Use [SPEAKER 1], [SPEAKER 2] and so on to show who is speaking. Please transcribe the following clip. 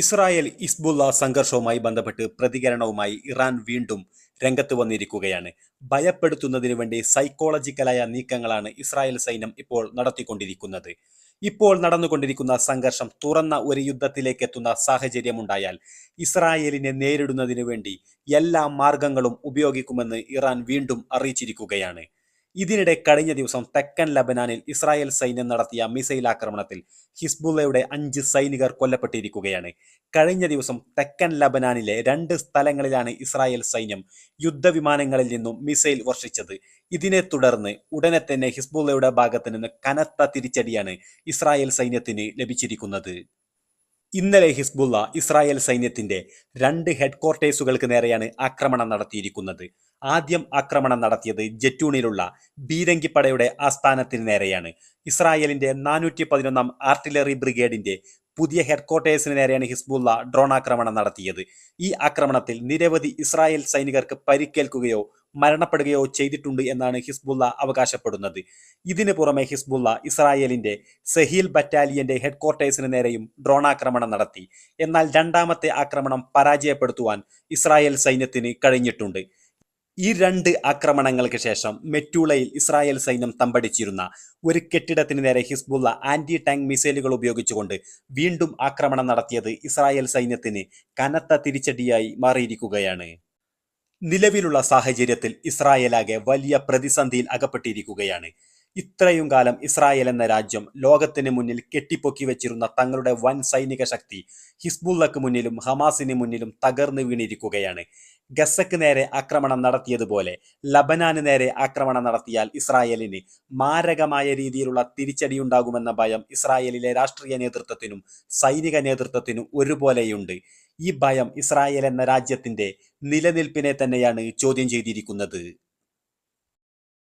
[SPEAKER 1] Israel ഇസ്ബുള്ള സംഘർഷവുമായി ബന്ധപ്പെട്ട് പ്രതികരണവുമായി Iran വീണ്ടും രംഗത്ത് വന്നിരിക്കുകയാണ്. ഭയപ്പെടുത്തുന്നതിനു വേണ്ടി സൈക്കോളജിക്കലായ നീക്കങ്ങളാണ് ഇസ്രായേൽ സൈന്യം ഇപ്പോൾ നടത്തിക്കൊണ്ടിരിക്കുന്നത്. ഇപ്പോൾ നടന്നുകൊണ്ടിരിക്കുന്ന സംഘർഷം തുറന്ന ഒരു യുദ്ധത്തിലേക്ക് എത്തുന്ന സാഹചര്യമുണ്ടായാൽ ഇസ്രായേലിനെ നേരിടുന്നതിനു വേണ്ടി എല്ലാ മാർഗങ്ങളും ഉപയോഗിക്കുമെന്ന് ഇറാൻ വീണ്ടും അറിയിച്ചിരിക്കുകയാണ്. ഇതിനിടെ കഴിഞ്ഞ ദിവസം തെക്കൻ ലബനാനിൽ ഇസ്രായേൽ സൈന്യം നടത്തിയ മിസൈൽ ആക്രമണത്തിൽ ഹിസ്ബുള്ളയുടെ അഞ്ച് സൈനികർ കൊല്ലപ്പെട്ടിരിക്കുകയാണ്. കഴിഞ്ഞ ദിവസം തെക്കൻ ലബനാനിലെ രണ്ട് സ്ഥലങ്ങളിലാണ് ഇസ്രായേൽ സൈന്യം യുദ്ധവിമാനങ്ങളിൽ നിന്നും മിസൈൽ വർഷിച്ചത്. ഇതിനെ തുടർന്ന് ഉടനെ തന്നെ ഹിസ്ബുള്ളയുടെ ഭാഗത്ത് നിന്ന് കനത്ത തിരിച്ചടിയാണ് ഇസ്രായേൽ സൈന്യത്തിന് ലഭിച്ചിരിക്കുന്നത്. ഇന്നലെ ഹിസ്ബുള്ള ഇസ്രായേൽ സൈന്യത്തിന്റെ രണ്ട് ഹെഡ്ക്വാർട്ടേഴ്സുകൾക്ക് നേരെയാണ് ആക്രമണം നടത്തിയിരിക്കുന്നത്. ആദ്യം ആക്രമണം നടത്തിയത് ജറ്റൂണിലുള്ള ബീരങ്കിപ്പടയുടെ ആസ്ഥാനത്തിന് നേരെയാണ്. ഇസ്രായേലിന്റെ നാനൂറ്റി പതിനൊന്നാം ആർട്ടിലറി ബ്രിഗേഡിന്റെ പുതിയ ഹെഡ്ക്വാർട്ടേഴ്സിന് നേരെയാണ് ഹിസ്ബുള്ള ഡ്രോൺ ആക്രമണം നടത്തിയത്. ഈ ആക്രമണത്തിൽ നിരവധി ഇസ്രായേൽ സൈനികർക്ക് പരിക്കേൽക്കുകയോ മരണപ്പെടുകയോ ചെയ്തിട്ടുണ്ട് എന്നാണ് ഹിസ്ബുള്ള അവകാശപ്പെടുന്നത്. ഇതിനു പുറമെ ഹിസ്ബുള്ള ഇസ്രായേലിന്റെ സെഹീൽ ബറ്റാലിയന്റെ ഹെഡ്ക്വാർട്ടേഴ്സിന് നേരെയും ഡ്രോൺ ആക്രമണം നടത്തി. എന്നാൽ രണ്ടാമത്തെ ആക്രമണം പരാജയപ്പെടുത്തുവാൻ ഇസ്രായേൽ സൈന്യത്തിന് കഴിഞ്ഞിട്ടുണ്ട്. ഈ രണ്ട് ആക്രമണങ്ങൾക്ക് ശേഷം മെറ്റൂളയിൽ ഇസ്രായേൽ സൈന്യം തമ്പടിച്ചിരുന്ന ഒരു കെട്ടിടത്തിന് നേരെ ഹിസ്ബുള്ള ആന്റി ടാങ്ക് മിസൈലുകൾ ഉപയോഗിച്ചുകൊണ്ട് വീണ്ടും ആക്രമണം നടത്തിയത് ഇസ്രായേൽ സൈന്യത്തിന് കനത്ത തിരിച്ചടിയായി മാറിയിരിക്കുകയാണ്. നിലവിലുള്ള സാഹചര്യത്തിൽ ഇസ്രായേലാകെ വലിയ പ്രതിസന്ധിയിൽ അകപ്പെട്ടിരിക്കുകയാണ്. ഇത്രയും കാലം ഇസ്രായേൽ എന്ന രാജ്യം ലോകത്തിന് മുന്നിൽ കെട്ടിപ്പൊക്കി വെച്ചിരുന്ന തങ്ങളുടെ വൻ സൈനിക ശക്തി ഹിസ്ബുള്ളക്ക് മുന്നിലും ഹമാസിന് മുന്നിലും തകർന്നു വീണിരിക്കുകയാണ്. ഗസക്ക് നേരെ ആക്രമണം നടത്തിയതുപോലെ ലബനാന് നേരെ ആക്രമണം നടത്തിയാൽ ഇസ്രായേലിന് മാരകമായ രീതിയിലുള്ള തിരിച്ചടിയുണ്ടാകുമെന്ന ഭയം ഇസ്രായേലിലെ രാഷ്ട്രീയ നേതൃത്വത്തിനും സൈനിക നേതൃത്വത്തിനും ഒരുപോലെയുണ്ട്. ഈ ഭയം ഇസ്രായേൽ എന്ന രാജ്യത്തിന്റെ നിലനിൽപ്പിനെ തന്നെയാണ് ചോദ്യം ചെയ്തിരിക്കുന്നത്.